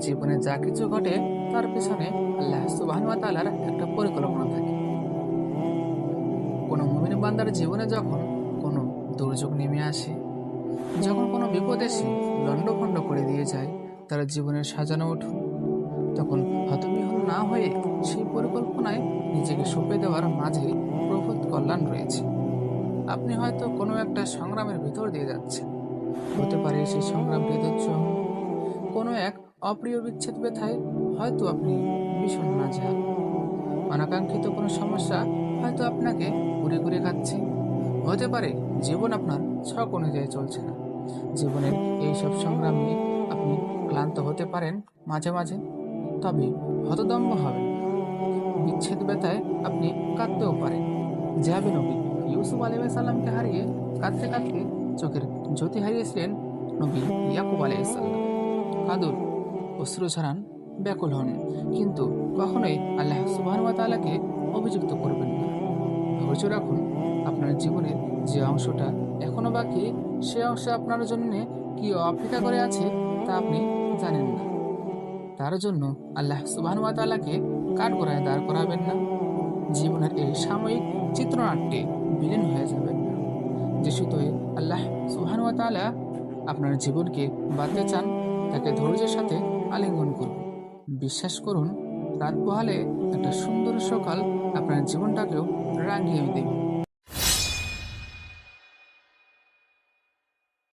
জীবনে যা কিছু ঘটে, তার পিছনে আল্লাহ সুবাহ তালার একটা পরিকল্পনা থাকে। কোনো মুমিন বান্দার জীবনে যখন কোনো দুর্যোগ নেমে আসে, যখন কোনো বিপদ এসে লণ্ডভণ্ড করে দিয়ে যায়, তার জীবনের সাজানো উঠুন। তখন হতবিহল না হয়ে সেই পরিকল্পনায় নিজেকে সঁপে দেওয়ার মাঝে প্রভূত কল্যাণ রয়েছে। আপনি হয়তো কোনো একটা সংগ্রামের ভিতর দিয়ে যাচ্ছেন। হতে পারে সেই সংগ্রাম হৃদয় অপ্রিয় বিচ্ছেদ ব্যথায় হয়তো আপনি ভীষণ নাজেহাল। অনাকাঙ্ক্ষিত কোনো সমস্যা হয়তো আপনাকে ঘুরে ঘুরে খাচ্ছে। হতে পারে জীবন আপনার ছক অনুযায়ী চলছে না। জীবনের এইসব সংগ্রাম নিয়ে আপনি ক্লান্ত হতে পারেন মাঝে মাঝে, তবে হতদম্ব হবেন। বিচ্ছেদ ব্যথায় আপনি কাঁদতেও পারেন। যাবে নবী ইউসুফ আলী সাল্লামকে হারিয়ে কাঁদতে কাঁদতে চোখের জ্যোতি হারিয়েছিলেন নবী ইয়াকুব আলাইসাল্লাম কাদুর অশ্রু ছড়ান ব্যাকুল হন। কিন্তু কখনোই আল্লাহ সুবাহ তাআলাকে অভিযুক্ত করবেন না। ধৈর্য রাখুন, আপনার জীবনের যে অংশটা এখনও বাকি, সে অংশে আপনার জন্য কি অপেক্ষা করে আছে তা আপনি জানেন না। তার জন্য আল্লাহ সুবাহ তাআলাকে কাঠগড়ায় দাঁড় করাবেন না। জীবনের এই সাময়িক চিত্রনাট্যে বিলীন হয়ে যাবেন না। যে সুতোয় আল্লাহ সুবহান ওয়া আপনার জীবনকে বাঁধতে চান তাকে ধৈর্যের সাথে আলিঙ্গন করুন বিশ্বাস করুন, রাত পোহালে একটা সুন্দর সকাল আপনার জীবনটাকেও রাঙিয়ে দেবে।